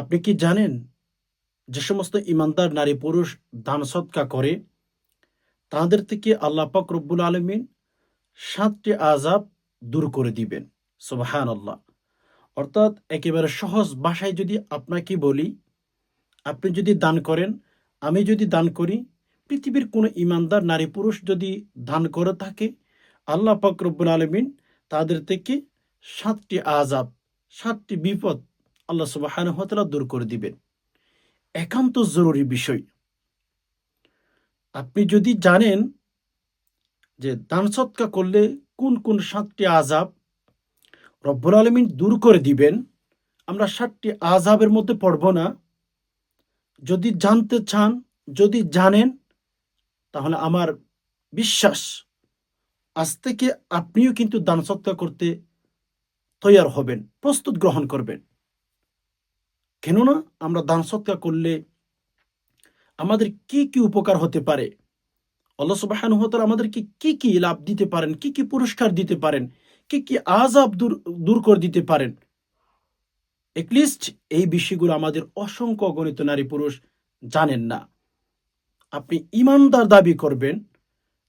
আপনি কি জানেন যে সমস্ত ইমানদার নারী পুরুষ দান সৎকা করে, তাদের থেকে আল্লাহ পাক রব্বুল আলমিন সাতটি আজাব দূর করে দিবেন। সুবাহান আল্লাহ অর্থাৎ একেবারে সহজ ভাষায় যদি আপনাকে বলি, আপনি যদি দান করেন, আমি যদি দান করি, পৃথিবীর কোনো ইমানদার নারী পুরুষ যদি দান করে থাকে, আল্লাহ পাক রব্বুল আলমিন তাদের থেকে সাতটি আজাব সাতটি বিপদ আল্লাহ সুবাহান দূর করে দিবেন। একান্ত জরুরি বিষয়। আপনি যদি জানেন যে দান সৎকা করলে কোন কোন সাতটি আজাব রব্বুল আলমিন দূর করে দিবেন, আমরা সাতটি আজাবের মধ্যে পড়ব না। যদি জানতে চান, যদি জানেন, তাহলে আমার বিশ্বাস, আজ থেকে আপনিও কিন্তু দান সৎকা করতে তৈয়ার হবেন, প্রস্তুত গ্রহণ করবেন। কেননা আমরা দান সৎকা করলে আমাদের কি কি উপকার হতে পারে? আল্লাহ সুবাহানুহতাল আমাদেরকে কি কি লাভ দিতে পারেন? কি কি পুরস্কার দিতে পারেন? কি কি আজাব দূর দূর করে দিতে পারেন? এটলিস্ট এই বিষয়গুলো আমাদের অসংখ্য গণিত নারী পুরুষ জানেন না। আপনি ইমানদার দাবি করবেন,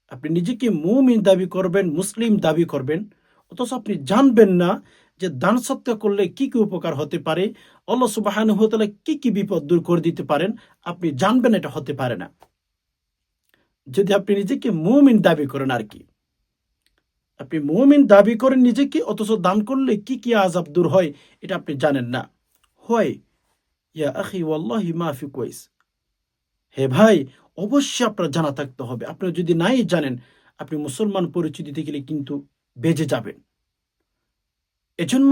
আপনি নিজেকে মুমিন দাবি করবেন, মুসলিম দাবি করবেন, অথচ আপনি জানবেন না যে দান সত্য করলে কি কি উপকার হতে পারে? আল্লাহ সুবাহান হতলে কি কি বিপদ দূর করে দিতে পারেন? আপনি জানবেন এটা হতে পারে না। যদি আপনি নিজেকে মুমিন দাবি করেন আর কি। আপনি মুমিন দাবি করেন নিজেকে, অথচ দান করলে কি কি আজাব দূর হয়, এটা আপনি জানেন না। হয়, ইয়া মাফি কোয়াইস হে ভাই, অবশ্যই আপনার জানা থাকতে হবে। আপনি যদি নাই জানেন, আপনি মুসলমান পরিচিতি গেলে কিন্তু বেজে যাবেন। এজন্য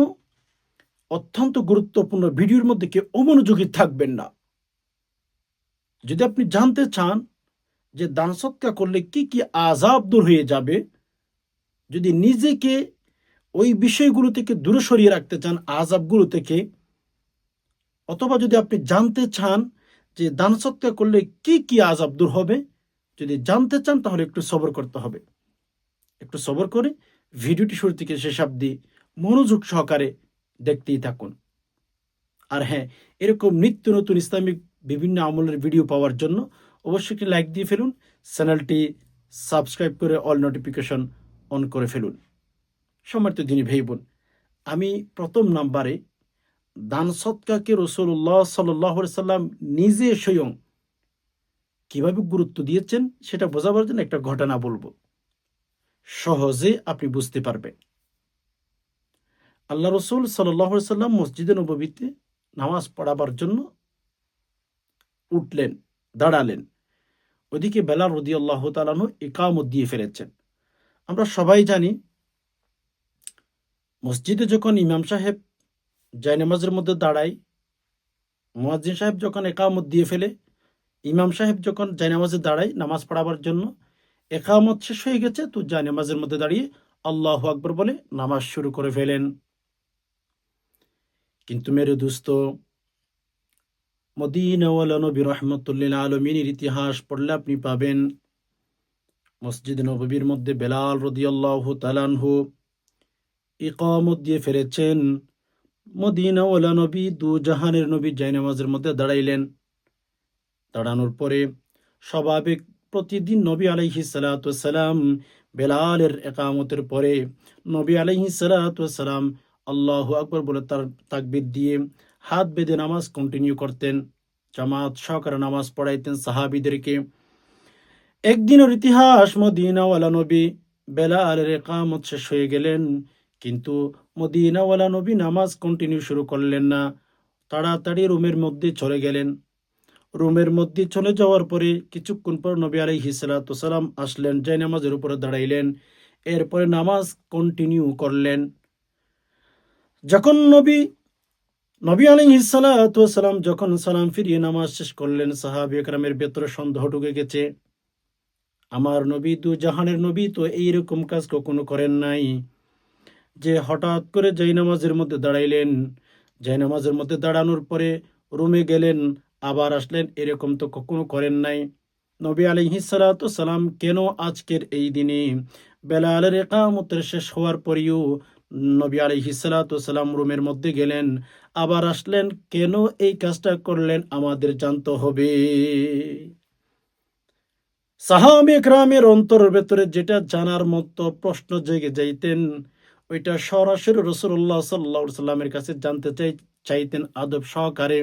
অত্যন্ত গুরুত্বপূর্ণ ভিডিওর মধ্যে কেউ অমনোযোগী থাকবেন না। যদি আপনি জানতে চান যে দান সৎকা করলে কি কি আজাব দূর হয়ে যাবে, যদি নিজেকে ওই বিষয়গুলো থেকে দূরে সরিয়ে রাখতে চান আজাবগুলো থেকে, অথবা যদি আপনি জানতে চান যে দান সৎকা করলে কি কি আজাব দূর হবে, যদি জানতে চান তাহলে একটু সবর করতে হবে। একটু সবর করে ভিডিওটি শুরু থেকে শেষ অব্দি মনোযোগ সহকারে দেখতেই থাকুন। আর হ্যাঁ এরকম নিত্য নতুন ইসলামিক বিভিন্ন আমলের ভিডিও পাওয়ার জন্য অবশ্যই একটি লাইক দিয়ে ফেলুন, চ্যানেলটি সাবস্ক্রাইব করে অল নোটিফিকেশন অন করে ফেলুন। সম্মানিত যিনি ভাই বোন আমি প্রথম নাম্বারে দান সৎকাকে রসুল্লাহ সাল্লাহ সাল্লাম নিজে স্বয়ং কীভাবে গুরুত্ব দিয়েছেন সেটা বোঝাবার জন্য একটা ঘটনা বলব। সহজে আপনি বুঝতে পারবেন। আল্লাহ রসুল সাল্লাম মসজিদে নবীতে নামাজ পড়াবার জন্য উঠলেন, দাঁড়ালেন। ওদিকে বেলাল রদি আল্লাহ তালানু একামত দিয়ে ফেলেছেন। আমরা সবাই জানি, মসজিদে যখন ইমাম সাহেব জায়নামাজের মধ্যে দাঁড়ায়, মুয়াজ্জিন সাহেব যখন একামত দিয়ে ফেলে, ইমাম সাহেব যখন জায়নামাজে দাঁড়ায় নামাজ পড়াবার জন্য একামত শেষ হয়ে গেছে, তো জায়নামাজের মধ্যে দাঁড়িয়ে আল্লাহ আকবর বলে নামাজ শুরু করে ফেলেন। কিন্তু মেরে দুস্ত মদিনাওয়ালা নবী রহমতুল্লিল আলমিনের ইতিহাস পড়লে আপনি পাবেন। মসজিদ নবীর মধ্যে বেলাল রদিয়াল্লাহ তালানহু ইকামত দিয়ে ফেরেছেন। মদিনাওয়ালা নবী দু জাহানের নবী জাইনামাজের মধ্যে দাঁড়াইলেন। দাঁড়ানোর পরে স্বাভাবিক প্রতিদিন নবী আলাইহি সালাম বেলালের একামতের পরে নবী আলাইহি সালাম আল্লাহ আকবর বলে তার তাকবির দিয়ে হাত বেঁধে নামাজ কন্টিনিউ করতেন, জামাত সহকারে নামাজ পড়াইতেন সাহাবিদেরকে। একদিনের ইতিহাস মদিনাওয়ালা নবী বেলালের একামত শেষ হয়ে গেলেন, কিন্তু মদিনাওয়ালা নবী নামাজ কন্টিনিউ শুরু করলেন না, তাড়াতাড়ি রুমের মধ্যে চলে গেলেন। রুমের মধ্যে চলে যাওয়ার পরে কিছুক্ষণ পর নবী আলাই হিসালাম আসলেন যাই নামাজের উপরে দাঁড়াইলেন, এরপরে নামাজ কন্টিনিউ করলেন। যখন নবী নবী আলী সালাম যখন সালাম ফিরিয়ে নামাজ শেষ করলেন, সাহাবি একরামের ভেতরে সন্দেহ ঢুকে গেছে, আমার নবী দু জাহানের নবী, তো এইরকম কাজ কখনো করেন নাই যে হঠাৎ করে নামাজের মধ্যে দাঁড়াইলেন নামাজের মধ্যে দাঁড়ানোর পরে রুমে গেলেন, আবার আসলেন, এরকম তো কখনো করেন নাই। নবী সালাম কেন আজকের এই দিনে বেলা বেলালের একামতের শেষ হওয়ার পরেও নবী আলহিসাল্লাম রুমের মধ্যে গেলেন। আবার আসলেন, কেন এই কাজটা করলেন? আমাদের জানতে হবে। সাহাবি একরামের অন্তরের ভেতরে যেটা জানার মতো প্রশ্ন জেগে যাইতেন, ওইটা সরাসরি রসুল্লাহ সাল্লা কাছে জানতে চাই, চাইতেন আদব সহকারে।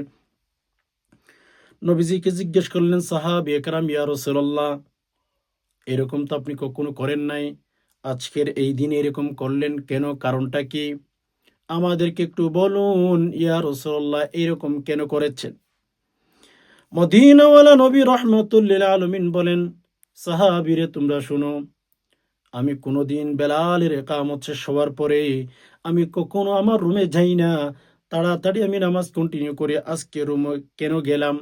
নবীজিকে জিজ্ঞেস করলেন, সাহাবি একরাম, ইয়া রসুল্লাহ এরকম তো আপনি কখনো করেন নাই? আজকের এই দিনে এরকম করলেন কেন? কারণটা কি? আমাদেরকে একটু বলুন, ইয়া রসুল্লাহ এরকম কেন করেছেন? মদিনাওয়ালা নবী রহমতুল্লিল আলমিন বলেন, সাহাবিরে, তোমরা শুনো, আমি কোনোদিন বেলালের একামত শেষ হওয়ার পরে আমি কখনো আমার রুমে যাই না। তাড়াতাড়ি আমি নামাজ কন্টিনিউ করে আজকে রুমে কেন গেলাম?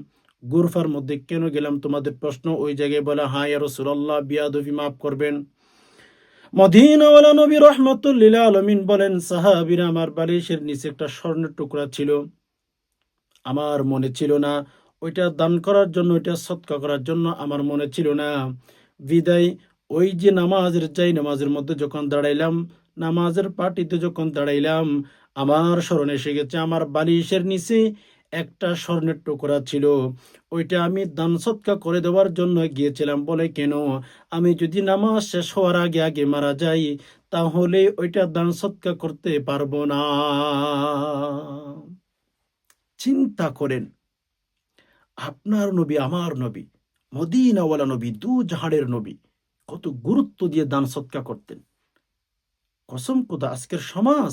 গুরফার মধ্যে কেন গেলাম? তোমাদের প্রশ্ন ওই জায়গায় বলা হ্যাঁ ইয়া রসুল্লাহ বিয়াদবি মাফ করবেন। মদিনাওয়ালা নবী রহমতুল্লিল আলমিন বলেন, সাহাবিরা আমার বালিশের নিচে একটা স্বর্ণের টুকরা ছিল। আমার মনে ছিল না ওইটা দান করার জন্য, ওইটা সৎকা করার জন্য আমার মনে ছিল না। বিদায়, ওই যে নামাজের, যাই নামাজের মধ্যে যখন দাঁড়াইলাম, নামাজের পার্টিতে যখন দাঁড়াইলাম, আমার স্মরণে এসে গেছে, আমার বালিশের নিচে একটা স্বর্ণের টুকরা ছিল। ওইটা আমি দান সৎকা করে দেওয়ার জন্য গিয়েছিলাম বলে কেন? আমি যদি নামাজ শেষ হওয়ার আগে আগে মারা যাই, তাহলে ওইটা দান সৎকা করতে পারব না। চিন্তা করেন, আপনার নবী আমার নবী, মদিনাওয়ালা নবী, দু জাহাড়ের নবী, কত গুরুত্ব দিয়ে দান সৎকা করতেন। কসম কোথা আজকের সমাজ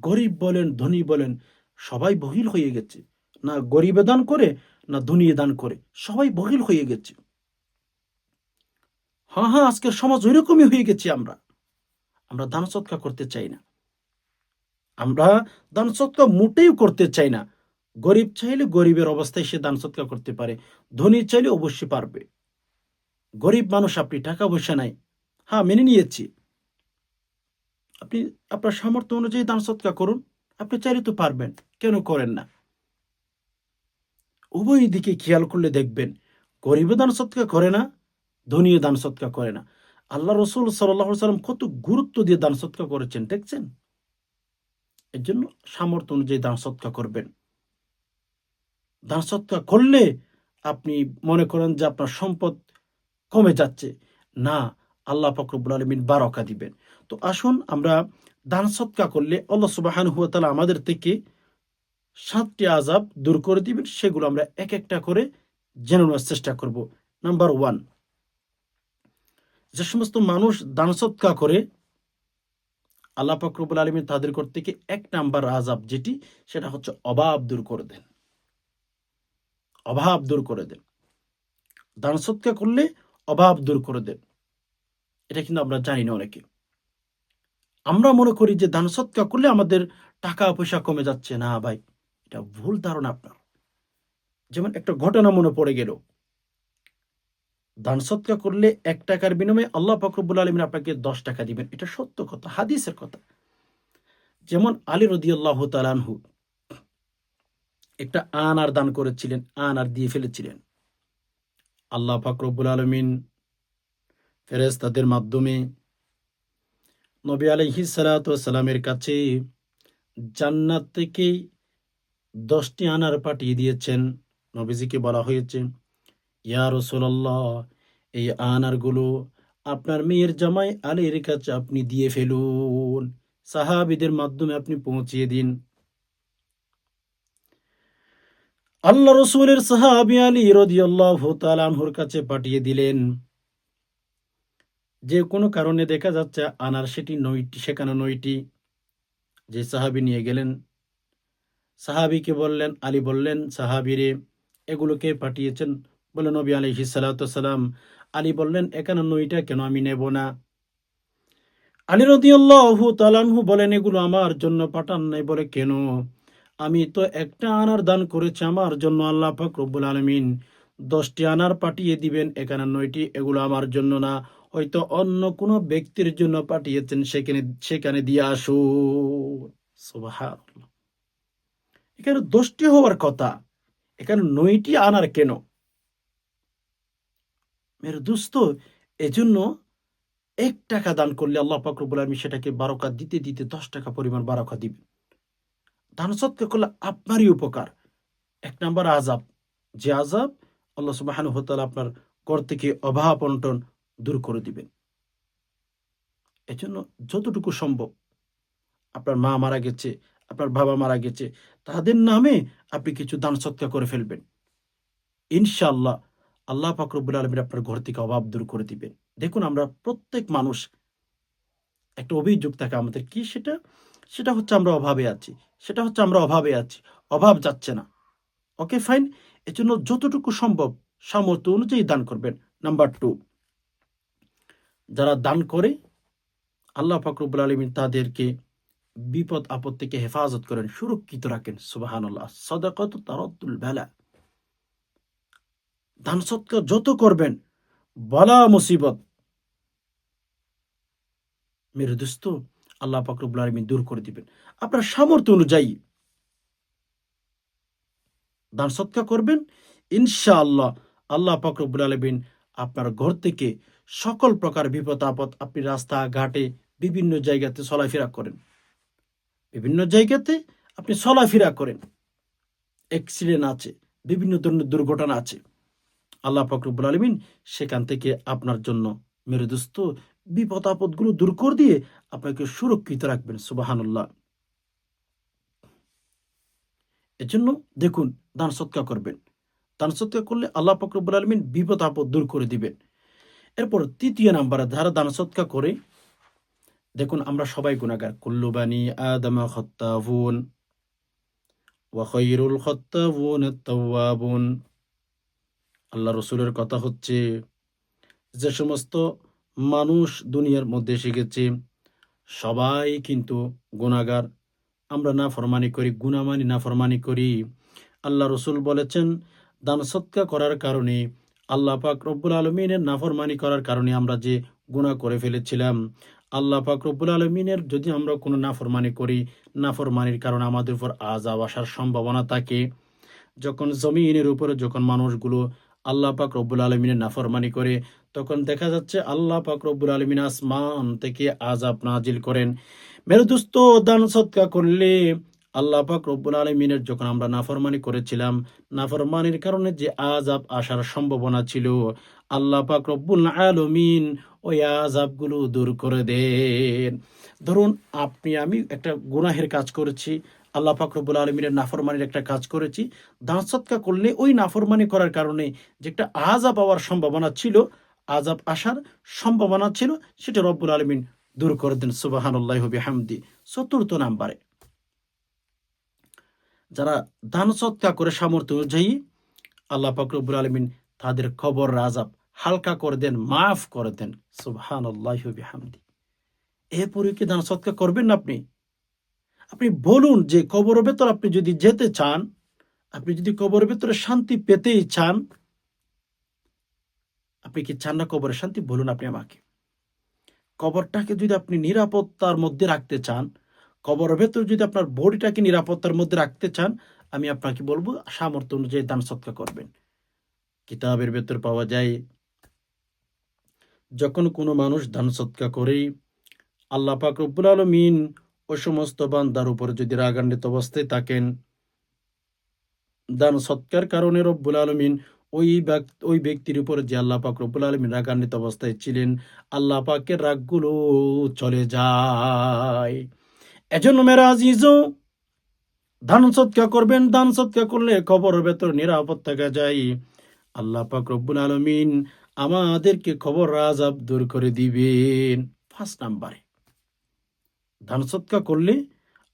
গরিব বলেন, ধনী বলেন সবাই বহিল হয়ে গেছে। না গরিবে দান করে, না ধনী দান করে, সবাই বহিল হয়ে গেছে। হ্যাঁ হ্যাঁ আজকের সমাজ ওইরকমই হয়ে গেছি আমরা। আমরা দান সৎকা করতে চাই না। আমরা দান সৎকা মোটেই করতে চাই না। গরিব চাইলে গরিবের অবস্থায় সে দান সৎকা করতে পারে, ধনী চাইলে অবশ্যই পারবে। গরিব মানুষ, আপনি টাকা পয়সা নাই। হ্যাঁ মেনে নিয়েছি। আপনি আপনার সামর্থ্য অনুযায়ী দান সৎকা করুন, আপনি চাইলে তো পারবেন। কেন করেন না? উভয় দিকে খেয়াল করলে দেখবেন গরিবে দান সৎকা করে না ধনীয় দান সৎকা করে না। আল্লাহ রসুল সাল্লাহ সাল্লাম কত গুরুত্ব দিয়ে দান সৎকা করেছেন দেখছেন? এর জন্য সামর্থ্য অনুযায়ী দান সৎকা করবেন। দান সৎকা করলে আপনি মনে করেন যে আপনার সম্পদ কমে যাচ্ছে। না, আল্লাহ ফকরবুল আলমিন বারকা দিবেন। তো আসুন আমরা দান সৎকা করলে আল্লাহ সুবাহান হুয়া তালা আমাদের থেকে সাতটি আজাব দূর করে দিবেন, সেগুলো আমরা এক একটা করে জেনে নেওয়ার চেষ্টা করব। নাম্বার ওয়ান, যে সমস্ত মানুষ দান সৎকা করে, আল্লাহ ফকরবুল আলমিন তাদের থেকে এক নাম্বার আজাব যেটি, সেটা হচ্ছে অভাব দূর করে দেন। অভাব দূর করে দেন। দান সৎকা করলে অভাব দূর করে দেন। এটা কিন্তু আমরা জানি না অনেকে। আমরা মনে করি যে দান সৎকা করলে আমাদের টাকা পয়সা কমে যাচ্ছে। না ভাই এটা ভুল ধারণা আপনার। যেমন একটা ঘটনা মনে পড়ে গেল। দান সৎকা করলে এক টাকার বিনিময়ে আল্লাহ ফকরবুল আলমিন আপনাকে দশ টাকা দিবেন। এটা সত্য কথা, হাদিসের কথা। যেমন আলী রদি আল্লাহ তালানহু একটা আন আর দান করেছিলেন, আন আর দিয়ে ফেলেছিলেন। আল্লাহ ফাকরবুল আলমিন ফেরেজ তাদের মাধ্যমে নবী আলহি সালামের কাছে জান্নাত থেকে দশটি আনার পাঠিয়ে দিয়েছেন, নবীজিকে বলা হয়েছে, ইয়া রসোল্লাহ এই আনারগুলো আপনার মেয়ের জামাই আলীর কাছে আপনি দিয়ে ফেলুন, সাহাবিদের মাধ্যমে আপনি পৌঁছিয়ে দিন। আল্লাহ রসুলের সাহাবি আলী রদিয়াল্লাহ তালানহুর কাছে পাঠিয়ে দিলেন, যে কোনো কারণে দেখা যাচ্ছে আনার সেটি নয়টি, সেখানে নয়টি। যে সাহাবি নিয়ে গেলেন সাহাবিকে বললেন, আলী বললেন, সাহাবিরে এগুলোকে পাঠিয়েছেন বলে নবী আলহি সালাম আলী বললেন এখানে নইটা কেন আমি নেব না? আলী রদিয়াল্লাহ তালানহু বলেন, এগুলো আমার জন্য পাঠান নাই বলে কেন? আমি তো একটা আনার দান করেছি, আমার জন্য আল্লাহ রব্বুল আলমিন দশটি আনার পাঠিয়ে দিবেন এখানে নয়টি এগুলো আমার জন্য না। হয়তো অন্য কোনো ব্যক্তির জন্য পাঠিয়েছেন, সেখানে সেখানে দিয়ে আসু এখানে দশটি হওয়ার কথা। এখানে নয়টি আনার কেন? মেরে দুস্থ এজন্য এক টাকা দান করলে আল্লাহ পাকরবুল আলমী সেটাকে বারোকা দিতে দিতে দশ টাকা পরিমাণ বারোকা দিবেন। দান সৎকার করলে আপনারই উপকার। এক নাম্বার আজাব যে আজাব আল্লাহ সুবাহানুহতাল আপনার কর থেকে অভাব অনটন দূর করে দিবেন। এজন্য যতটুকু সম্ভব আপনার মা মারা গেছে আপনার বাবা মারা গেছে, তাদের নামে আপনি কিছু দান সৎকার করে ফেলবেন। ইনশাআল্লাহ আল্লাহ ফাকরবুল আলমীর আপনার ঘর থেকে অভাব দূর করে দিবেন। দেখুন, আমরা প্রত্যেক মানুষ, একটা অভিযোগ থাকে আমাদের, কি সেটা? সেটা হচ্ছে আমরা অভাবে আছি, সেটা হচ্ছে আমরা অভাবে আছি, অভাব যাচ্ছে না। Okay, fine? এজন্য যতটুকু সম্ভব সামর্থ্য অনুযায়ী দান করবেন। নাম্বার টু, যারা দান করে, আল্লাহ ফাকরুবুল আলমিন তাদেরকে বিপদ আপদ থেকে হেফাজত করেন, সুরক্ষিত রাখেন। সুবাহান আল্লাহ সদাকত তারতুল বেলা। দান সৎকার যত করবেন, বলা মুসিবত। মেরে দোস্ত আল্লাহ ফাকরুবুল আলমিন দূর করে দিবেন। আপনার সামর্থ্য অনুযায়ী দান সৎকার করবেন। ইনশাআল্লাহ আল্লাহ ফাকরুবুল আলমিন আপনার ঘর থেকে সকল প্রকার বিপদ আপদ আপনি রাস্তা ঘাটে বিভিন্ন জায়গাতে চলাফেরা করেন। বিভিন্ন জায়গাতে আপনি চলাফেরা করেন। অ্যাক্সিডেন্ট আছে, বিভিন্ন ধরনের দুর্ঘটনা আছে। আল্লাহ ফকরবুল আলমিন সেখান থেকে আপনার জন্য মেরে দোস্ত বিপদ আপদগুলো দূর করে দিয়ে আপনাকে সুরক্ষিত রাখবেন, সুবাহানুল্লাহ। এজন্য দেখুন, দান সৎকার করবেন। দান সৎকার করলে আল্লাহ ফকরবুল আলমিন বিপদ আপদ দূর করে দিবেন। এরপর তৃতীয় নাম্বারে যারা দান সৎকার করে দেখুন, আমরা সবাই গুণাগার কুল্লুবানি আদমা খত্তাবুন ওয়াখৈরুল খত্তাবুন তাওয়াবুন আল্লাহ রসুলের কথা হচ্ছে, যে সমস্ত মানুষ দুনিয়ার মধ্যে শিখেছে সবাই কিন্তু গুণাগার আমরা না ফরমানি করি গুণামানি না ফরমানি করি। আল্লাহ রসুল বলেছেন, দান সৎকা করার কারণে, আল্লাহ পাক রব্বুল আলমিনের নাফরমানি করার কারণে আমরা যে গুণা করে ফেলেছিলাম আল্লাহ রব্বুল আলমিনের যদি আমরা কোনো নাফরমানি করি, নাফরমানির কারণে আমাদের উপর আজাব আসার সম্ভাবনা থাকে। যখন জমিনের উপরে যখন মানুষগুলো আল্লাহ পাক রব্বুল আলমিনের নাফরমানি করে, তখন দেখা যাচ্ছে আল্লাহ পাক রব্বুল আলমিন আসমান থেকে আজাব নাজিল করেন। মেরু দুস্ত, দান সৎকা করলে আল্লাহ পাক রব্বুল আলমিনের যখন আমরা নাফরমানি করেছিলাম, নাফরমানির কারণে যে আজাব আসার সম্ভাবনা ছিল, আল্লাহ পাক রব্বুল আলমিন ওই আজাবগুলো দূর করে দেন। ধরুন, আপনি, আমি একটা গুনাহের কাজ করেছি, আল্লাহ পাক রব্বুল আলমিনের নাফরমানির একটা কাজ করেছি, দান সৎকা করলে ওই নাফরমানি করার কারণে যে একটা আজাব পাওয়ার সম্ভাবনা ছিল আজাব আসার সম্ভাবনা ছিল, সেটা রব্বুল আলমিন দূর করে দেন, সুবাহানুল্লাহ হামদি চতুর্থ নাম্বারে, যারা দান সৎকা করে সামর্থ্য অনুযায়ী আল্লাহ ফাকরুবুল আলমিন তাদের খবর রাজাব হালকা করে দেন, মাফ করে দেন। সুবহান হামদি এরপরে কি দান সৎকা করবেন না আপনি? আপনি বলুন যে কবর ভেতর আপনি যদি যেতে চান, আপনি যদি কবর ভেতরে শান্তি পেতেই চান, আপনি কি চান না কবরের শান্তি? বলুন আপনি আমাকে। কবরটাকে যদি আপনি নিরাপত্তার মধ্যে রাখতে চান কবরের ভেতর যদি আপনার বডিটাকে নিরাপত্তার মধ্যে রাখতে চান, আমি আপনাকে বলব সামর্থ্য অনুযায়ী দান সৎকা করবেন। কিতাবের ভেতর পাওয়া যায় যখন কোনো মানুষ দান সৎকা করে আল্লাহ পাক রব্বুল আলমিন ও সমস্ত বান্দার উপর যদি রাগান্বিত অবস্থায় থাকেন, দান সৎকার কারণে রব্বুল আলমিন ওই ওই ব্যক্তির উপর যে আল্লাহ পাক রব্বুল আলমিন রাগান্বিত অবস্থায় ছিলেন, আল্লাহ পাকের রাগগুলো চলে যায়। এজন্য মেরা আজিজ ধান সৎকা করবেন, দান সৎকা করলে খবর ভেতর নিরাপদ থাকা যায়। আল্লাহ পাক রব্বুল আলমিন আমাদেরকে খবর রাজাব দূর করে দিবেন। ফার্স্ট নাম্বারে দান সৎকা করলে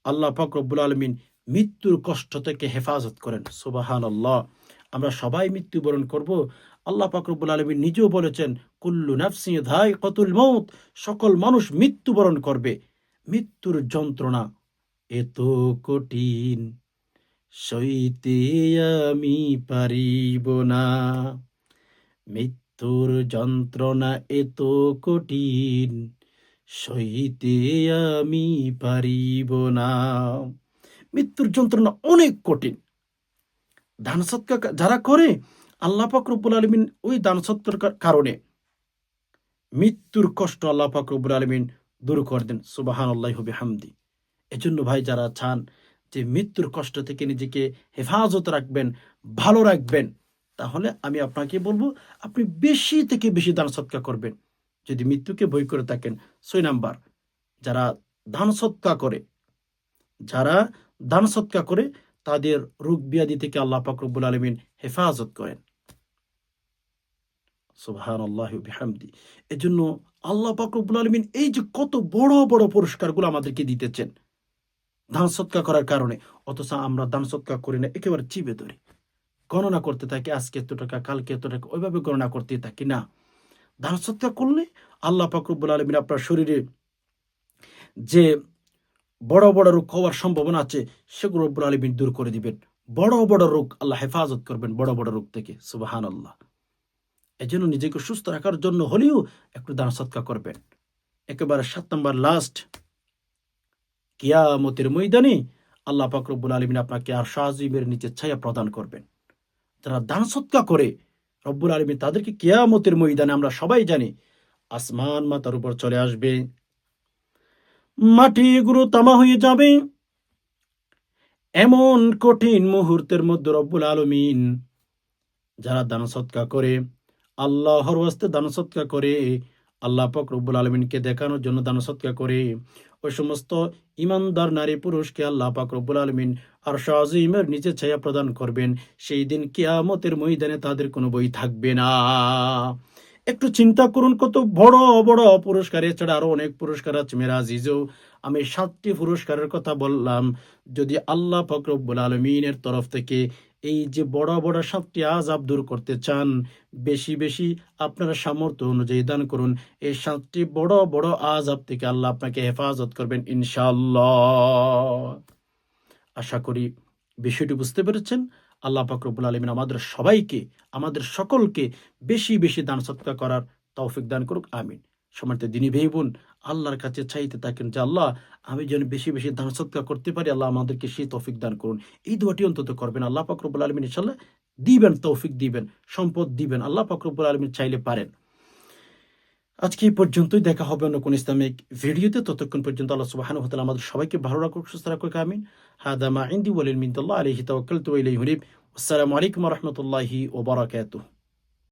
আল্লাহ রব্বুল আলমিন মৃত্যুর কষ্ট থেকে হেফাজত করেন। সুবাহান আল্লাহ আমরা সবাই মৃত্যুবরণ করব। আল্লাহ পাকরবুল আলমী নিজেও বলেছেন, কুল্লু নাফসি ধাই কতুল মৌত সকল মানুষ মৃত্যুবরণ করবে। মৃত্যুর যন্ত্রণা এত কঠিন, সইতে আমি পারিব না। মৃত্যুর যন্ত্রণা এত কঠিন, সইতে আমি পারিব না। মৃত্যুর যন্ত্রণা অনেক কঠিন। দান সৎকার যারা করে, আল্লাহ রব্বুল আলমিন ওই দান সৎকার কারণে মৃত্যুর কষ্ট আল্লাহ রব্বুল আলমিন দূর করে দেন সুবাহান আল্লাহ হবি হামদি এজন্য ভাই, যারা চান যে মৃত্যুর কষ্ট থেকে নিজেকে হেফাজত রাখবেন, ভালো রাখবেন তাহলে আমি আপনাকে বলব, আপনি বেশি থেকে বেশি দান সৎকা করবেন। যদি মৃত্যুকে বই করে থাকেন, ছয় নাম্বার, যারা দান সৎকা করে, যারা দান সৎকা করে, তাদের রোগ ব্যাধি থেকে আল্লাহ পাক রব্বুল আলমিন হেফাজত করেন। সুবহান আল্লাহ বিহামদি। আল্লাহ পাক রব্বুল আলমিন এই যে কত বড় বড় পুরস্কারগুলো আমাদেরকে দিতেছেন, দান সৎকা করার কারণে, অথচ আমরা দান সৎকা করি না, একেবারে চিবে ধরি। গণনা করতে থাকি, আজকে এত টাকা কালকে এত টাকা ওইভাবে গণনা করতে থাকি, না। দান সৎকা করলে আল্লাহ পাক রব্বুল আলমিন আপনার শরীরে যে বড় বড় রোগ হওয়ার সম্ভাবনা আছে, সেগুলো রব্বুল আলমিন দূর করে দিবেন। বড় বড় রোগ আল্লাহ হেফাজত করবেন, বড় বড় রোগ থেকে সুবাহান আল্লাহ এই জন্য নিজেকে সুস্থ রাখার জন্য হলেও একটু দান সৎকা করবেন। একেবারে সাত নম্বর লাস্ট কিয়ামতের ময়দানে আল্লাহ পাক রব্বুল আলমিন আপনাকে আর শাহজিবের নিচে ছায়া প্রদান করবেন। যারা দান সৎকা করে। রব্বুল আলমী তাদেরকে কেয়ামতের ময়দানে আমরা সবাই জানি আসমান মাতার উপর চলে আসবে। মাটি গুরু তামা হয়ে যাবে। এমন কঠিন মুহূর্তের মধ্যে রব্বুল আলমিন যারা দান সৎকা করে, আল্লাহর ওয়াস্তে দান সৎকা করে আল্লাহ পাক রব্বুল আলমিনকে দেখানোর জন্য দান করে। ওই সমস্ত ইমানদার নারী পুরুষকে আল্লাহ পাক রব্বুল আলমিন আর শাহিমের নিচে ছায়া প্রদান করবেন। সেই দিন কিয়ামতের ময়দানে তাদের কোনো বই থাকবে না। একটু চিন্তা করুন, কত বড় বড় পুরস্কার। এছাড়া আরও অনেক পুরস্কার আছে মেরা জিজও আমি সাতটি পুরস্কারের কথা বললাম। যদি আল্লাহ ফকরব্বুল আলমিনের তরফ থেকে এই যে বড় বড় সাতটি আজাব দূর করতে চান, বেশি বেশি আপনারা সামর্থ্য অনুযায়ী দান করুন। এই সাতটি বড় বড় আজাব থেকে আল্লাহ আপনাকে হেফাজত করবেন ইনশাল্লাহ আশা করি বিষয়টি বুঝতে পেরেছেন। আল্লাহ পাকরবুল আলমিন আমাদের সবাইকে, আমাদের সকলকে বেশি বেশি দান সৎকার করার তৌফিক দান করুক, আমিন। সমানিত দিনী ভাই বোন আল্লাহর কাছে চাইতে থাকেন যে, আল্লাহ, আমি যেন বেশি বেশি দান সৎকার করতে পারি, আল্লাহ আমাদেরকে সেই তৌফিক দান করুন। এই দোয়াটি অন্তত করবেন। আল্লাহ পাকরবুল আলমিন ইনশাল্লাহ দিবেন, তৌফিক দিবেন, সম্পদ দিবেন। আল্লাহ পাকরবুল আলমিন চাইলে পারেন। আজকে এই পর্যন্তই দেখা হবে অন্য কোন ইসলামিক ভিডিওতে। ততক্ষণ পর্যন্ত আল্লাহ সুবহানাহু ওয়া তাআলা আমাদের সবাইকে ভালো রাখুক, সুস্থ রাখুক, আমিন। হাদা মা ইনদি ওয়ালিল মিন ইলাইহি হুনিব। আসসালামু আলাইকুম রাহমাতুল্লাহি বারাকাতুহু।